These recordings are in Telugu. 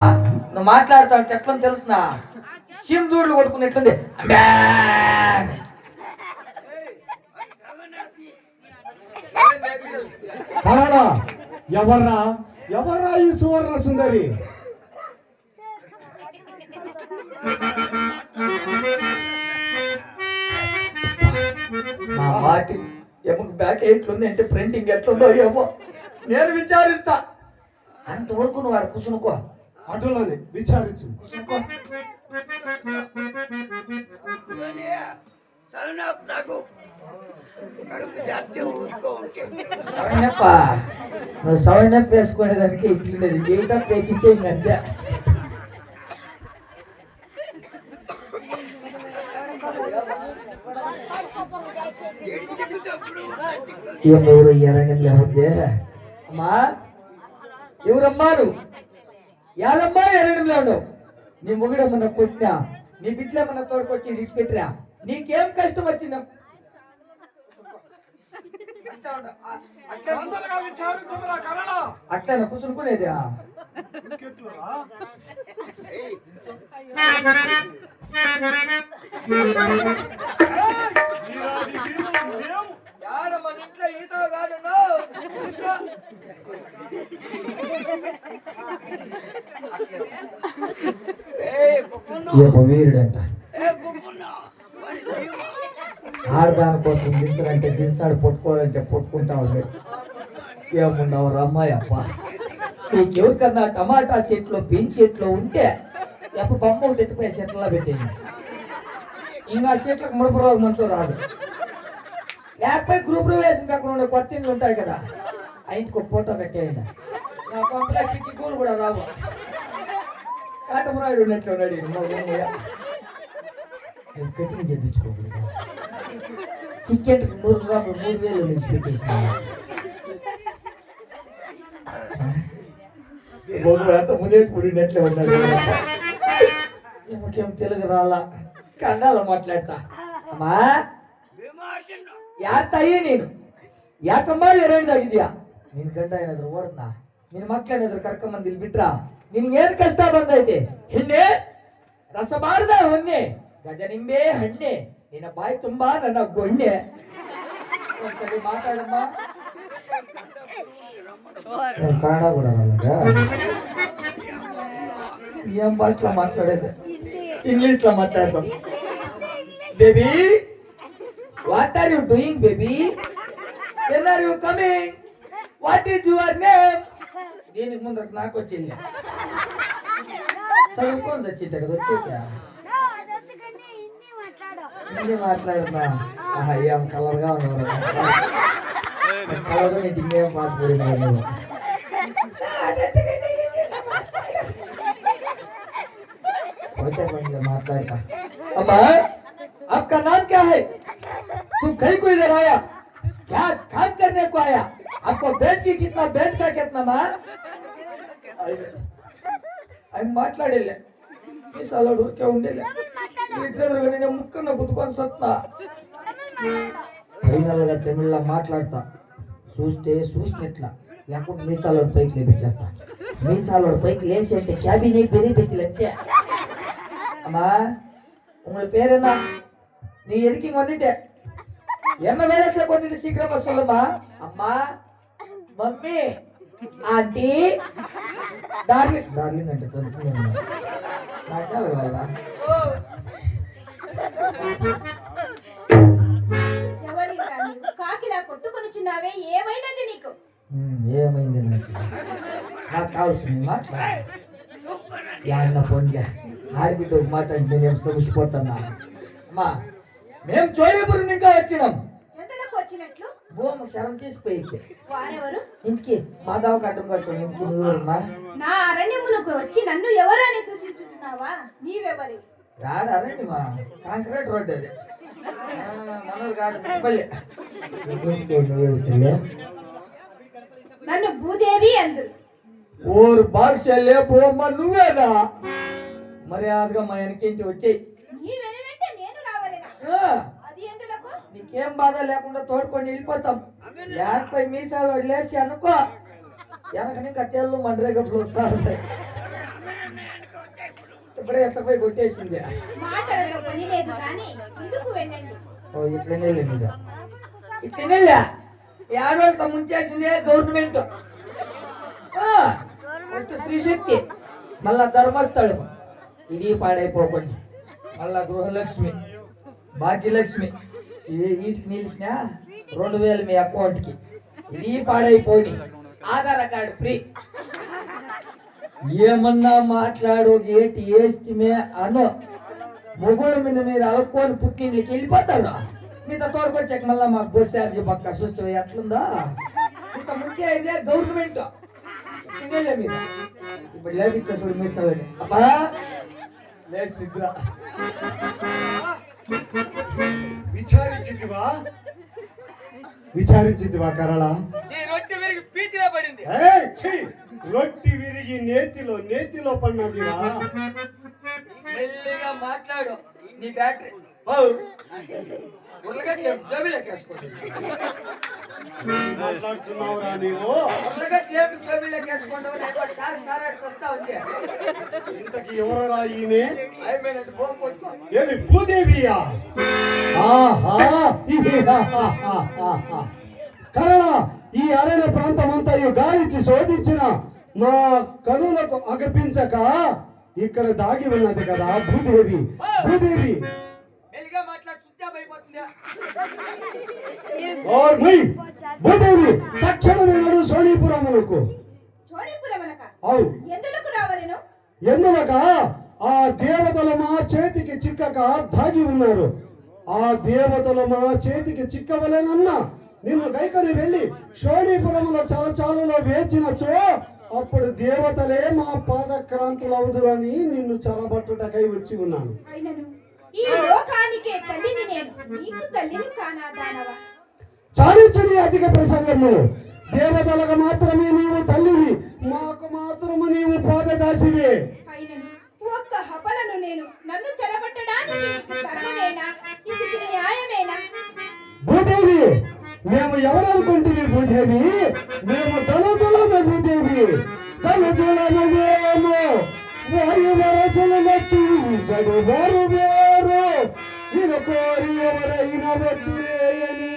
నువ్వు మాట్లాడుతా అంటే ఎట్లా తెలుసునా? కొట్టుకున్నట్లుంది అంబే! కరాలా ఎవర్రా? ఎవర్రా ఈ సువర్ణ సుందరి? ఎముక బ్యాక్ ఎట్లుంది అంటే ప్రింటింగ్ ఎట్లుందో ఏమో. నేను విచారిస్తా. అంతవరకు నువ్వు వాడు కూర్చునుకో అటులోనే విచారించు. సవణప్ప నువ్వు సవణప్ప వేసుకునేదానికి ఇట్లుండేది వేసింటే ఇంకంతే ఏం ఎవరు ఎరణ్యం లేవద్దే అమ్మా ఎవరమ్మా నువ్వు? యాదమ్మా ఎరణ్యం లేవడం నీ మొగుడమ్మన్న కొట్టినా నీ బిడ్డలమ్మన్న తోడుకొచ్చి విడిచిపెట్టిరా నీకేం కష్టం వచ్చిందా? అట్లా ఉండ- వీరుడంట ఆడదాని కోసం దించాలంటే దిస్తాడు పట్టుకోవాలంటే పట్టుకుంటా ఉన్నాడు ఏమున్నావు రమ్మాయి అప్ప నీకెవరికన్నా టమాటా చెట్లు పెంచి చెట్లు ఉంటే ఎప్ప బొమ్మ ఒకటి ఎత్తిపోయి చెట్లలో పెట్టేయండి. ఇంకా చెట్లకు ముడుపు రోగం అంతా రాదు. లేకపోతే గ్రూప్ వేసిన కాకుండా ఉండే కొత్త ఇండ్లు ఉంటాయి కదా. ఆ ఇంటికి ఒక ఫోటో కట్టేయండి నా పంపలే పిచ్చి కూలు కూడా రావు కాటమరాయుడు ఉన్నట్లు ఉన్నాడు ఈయన, మా ఊళ్ళో. అది కటింగ్ చేయించుకోకూడదు సిక్కెంట్కి నూరు గ్రాములు మూడు వేలు నుంచి పెట్టేసిన అంత మునేసి పుడినట్లే ఉన్నాడు ఏమకేం తెలుగు రాలా కన్నాల మాట్లాడతా అమ్మా ಯಾರ ತಾಯಿ ನೀನು ಯಾಕಮ್ಮ ಎರಡಾಗಿದ್ಯಾ ನಿನ್ ಗಂಡ ಏನಾದ್ರು ಓಡದ್ನ ನಿನ್ ಮಕ್ಕಳೇನಾದ್ರು ಕರ್ಕೊಂಬಂದ್ ಇಲ್ಲಿ ಬಿಟ್ರ? ನಿನ್ಗೇನ್ ಕಷ್ಟ ಬಂದೈತೆ? ಹಿಂದೆ ರಸಬಾರದ ಹೊನ್ನೆ, ಗಜನಿಂಬೆ ಹಣ್ಣೆ. ನಿನ್ನ ಬಾಯಿ ತುಂಬಾ ನನ್ನ ಗೊಂಡೆ ಒಂದ್ಸಲಿ ಮಾತಾಡಮ್ಮ. ಕನ್ನಡ ಕೂಡ ಏನ್ ಭಾಷೆ ಮಾತಾಡಿದ್ದೆ ಇಂಗ್ಲಿಷ್ ಮಾತಾಡ್ದ. Baby what are you doing baby N are you coming what is your name దీనికి ముందు నాకు వచ్చింది చదువుకొని వచ్చింది కదా వచ్చేది హిందీ మాట్లాడుతున్నా అయ్యాం కలర్గా ఉన్నాను కలర్ నీకు ఇంకేం మాట్లాడినా నువ్వు మాట్లాడता अम्मा आपका नाम क्या है तुम कहीं कोई इधर आया क्या काम करने को आया आपको बेड की कितना बेड का कितना माँ అవి మాట్లాడేలే ఈ సలాడు ఊరికే ఉండేలే ఇద్దరు నేను ముక్కన్న గుద్దుకొని సత్తా ఫైనల్ గా తమిళ్లో మాట్లాడతా చూస్తే చూసినట్లా లేకుంటే మీసాలోడు పైకి లేపించేస్తా మీసాలోడు పైకి లేచి అంటే క్యాబినే పెరిగి పెట్టి అంతే அம்மா உங்க பேர் என்ன நீ எதுக்கு இங்க வந்துட்ட என்ன வேலை கொஞ்சம் சீக்கிரமா சொல்லுமா அம்மா మమ్మీ ఆంటీ డార్లింగ్. డార్లింగ్ అంటే తలుపుకున్నాను సాయంకాల వల్ల కాకిలా కొట్టుకొనిచున్నావే నీకు? ఏమైంది నాకు? నాకు కావాల్సింది మాట్లాడ ఫోన్లే ఆడబిడ్డ ఒక మాట అంటే నేను సరిసిపోతున్నా అమ్మా మేము చోళేపురం ఇంకా వచ్చినాం. వచ్చినట్లు? భూమి శరం తీసుకుపోయి వారెవరు? ఇంటికి మాధవ కట్టంగా వచ్చాను ఇంటికి నా అరణ్యమునకు వచ్చి నన్ను ఎవరు అని నీవెవరి? రాడ మా కాంక్రీట్ రోడ్ అది. మనోరు కాదు పల్లె. ఇంటికి నువ్వు నన్ను భూదేవి అందరు ఊరు బాక్షల్లే బొమ్మ నువ్వేనా? మర్యాదగా మా వెనకింటి వచ్చేయి నీ వెనువెంట నేను రావలేనా ఆ, అది ఎందులకు నీకేం బాధ లేకుండా తోడుకొని వెళ్ళిపోతాం. యాడపై మీసాలు లేచి అనుకో వెనక ఇంకా తెల్లు మండరేగప్పుడు వస్తా ఉంటాయి. ఇప్పుడే ఎత్తపై కొట్టేసింది. ఇట్లనే ఇట్లనే ఏడోళ్ళతో ముంచేసిందే గవర్నమెంట్. ఫస్ట్ శ్రీశక్తి. మళ్ళా ధర్మస్థలం. ఇది పాడైపోకండి. మళ్ళా గృహలక్ష్మి. భాగ్యలక్ష్మి. వీటికి నిలిచిన రెండు వేలు మీ అకౌంట్కి ఇది పాడైపోయి ఆధార్ కార్డు ఫ్రీ. ఏమన్నా మాట్లాడు ఏటి ఏస్టిమే అను. మొగుడు మీద మీరు అలుక్కొని పుట్టింట్లకి వెళ్ళిపోతారు? మీతో తోడుకొచ్చాక మళ్ళీ మాకు బస్ ఛార్జీ పక్క చూస్తే ఎట్లుందా? ఇంత ముంచే అయితే గవర్నమెంట్. తినేలే మీరు. ఇప్పుడు లేపిస్తా చూడు మిస్ అవ్వండి అబ్బా! లేచి నిద్ర విచారించితివా విచారించితివా కరళ? నీ రొట్టె విరిగి పీతిలో పడింది! రొట్టి విరిగి నేతిలో నేతిలో పడినదిరా మెల్లిగా మాట్లాడు నీ బ్యాటరీ. ఉర్లగడ్డ జోబీలోకేసుకోండి మాట్లాడుతున్నావురా నీవు? ఉర్లగడ్డ లేపి జోబీలోకేసుకోండి అయిపోయి సార్ తారాడు సస్తా ఉంది. ఇంతకి ఎవరరా ఈమె అయిపోయినట్టు బోం కొట్టుకో. ఏమి భూదేవియా? ఆహా ఇహిహాహాహాహా. కరళ ఈ అరణ్య ప్రాంతం అంతా గాలించి శోధించిన మా కనులకు అగపించక ఇక్కడ దాగి ఉన్నది కదా భూదేవి. భూదేవి భూదేవి నడు సోనీపురమునకు చోడీపురమనక అవు ఎందువక ఆ దేవతలు మా చేతికి చిక్కక దాగి ఉన్నారు. ఆ దేవతలు మా చేతికి చిక్కవలేనన్నా నిన్ను గైకొని వెళ్ళి షోడీపురంలో చలచాలలో వేచినచో అప్పుడు దేవతలే మా పాదక్రాంతులు అవుదురని నిన్ను చరబట్టుటకై వచ్చి ఉన్నాను. ఈ లోకానికే తల్లిని నేను నీకు తల్లిని కానా దానవా చాలించని అధిక ప్రసంగములు. దేవతలకు మాత్రమే నీవు తల్లివి మాకు మాత్రము నీవు పాదదాసివే. ఒక్క హపలను నేను నన్ను చెరగొట్టడానికి నీకు కర్మమేనా? ఇది న్యాయమేనా? భూదేవి మేము ఎవరనుకుంటుంది భూదేవి? మేము తనుతులము భూదేవి. తనుతులము మేము. వారి వరసలు ఇది కోరి ఎవరైనా వచ్చురేయని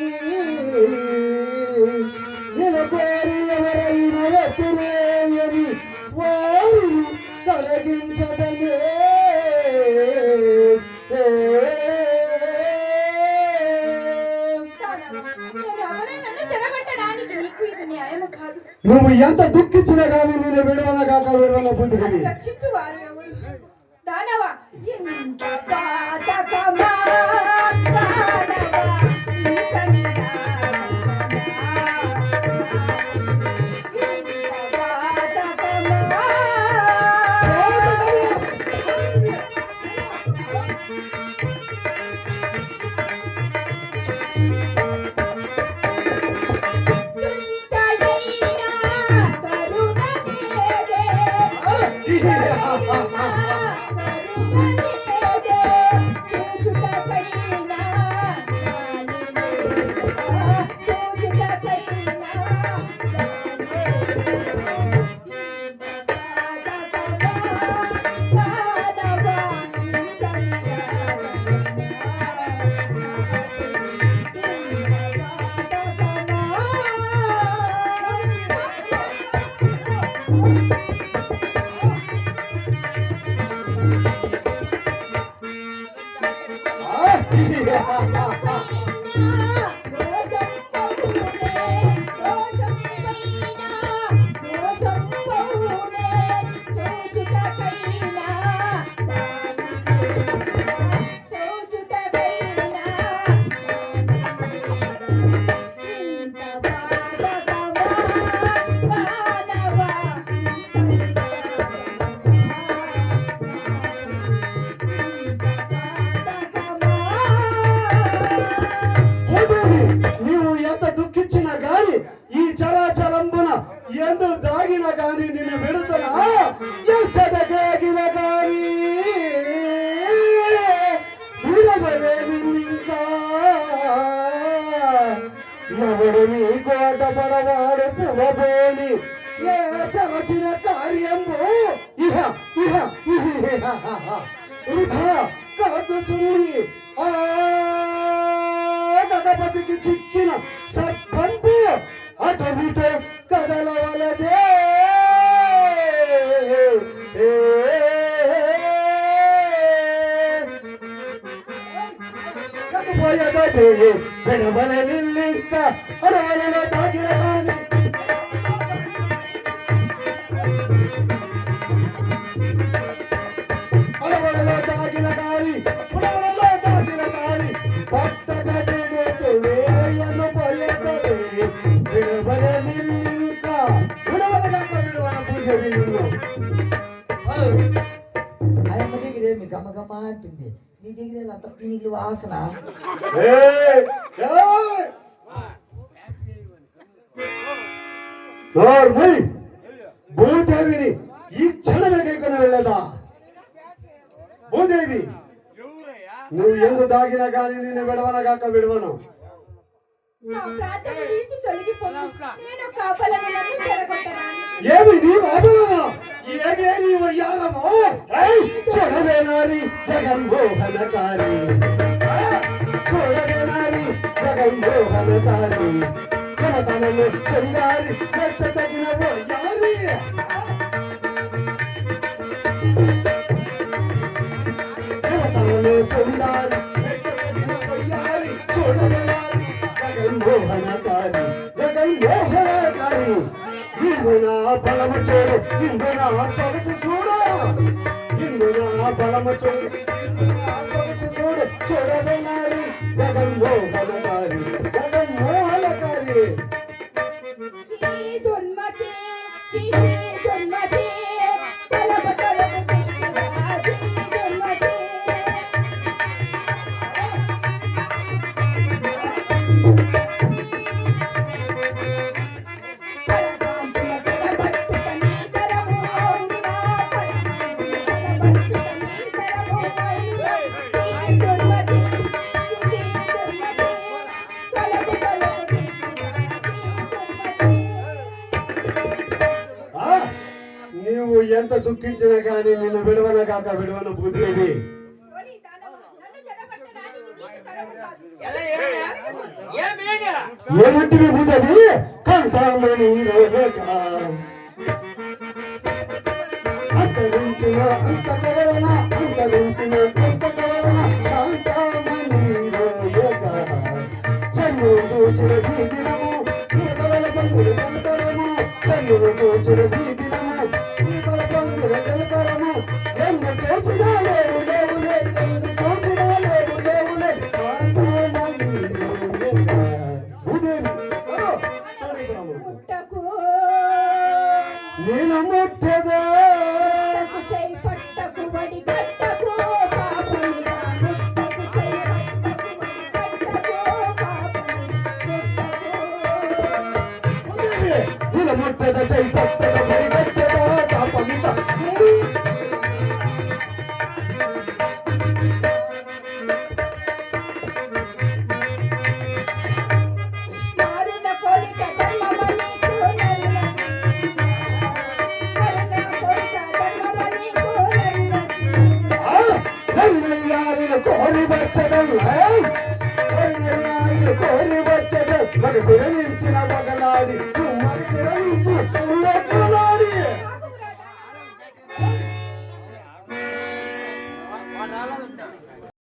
ఇది కోరి ఎవరైనా వచ్చురేయని వారు తొలగించదనే నువ్వు ఎంత దుఃఖించినా కానీ నేను విడవన కాక విడవన బుద్ధి రక్షించు వారు ఎవరు దానవా దిగంబున ఎందు దాగిన గాని నిన్ను విడుతున్నా ఎచ్చట గాని? ఎవడు నీ కోట పడవాడు పులబోని ఏ ఇహ ఇహ ఇహ కాదు చూడి ఆ గతపతికి చిక్కిన సర్పంపు అటవితో ಕಣಬಲನಿಲ್ಲಿಂದ అంత దీనికి వాసన. భూదేవిని ఈ క్షణమే కైకొని వెళ్ళదా? భూదేవి నువ్వు ఎందుకు దాగినా కానీ నేను విడవనగాక విడవను. ఏమి నీ అబలమా ఏమే నీ వయ్యాలమో చూడవేనారి జగన్మోహనకారి. తగిన వయ్య మోహనకారి జగన్మోహనకారి ఇందునా బలము చూడు ఇందునా చొరచు చూడు ఎంత దుఃఖించినా కానీ నిన్ను విడవన కాక విడవన బుద్ధేది ఏమంటివి బుద్ధది కంటామని అంతరించిన అంతకరణ అంతరించిన అంతకరణ కాంటామని చన్ను చూచిన చూచిన నేను ముట్టదే చేపట్టకు బడి కట్ట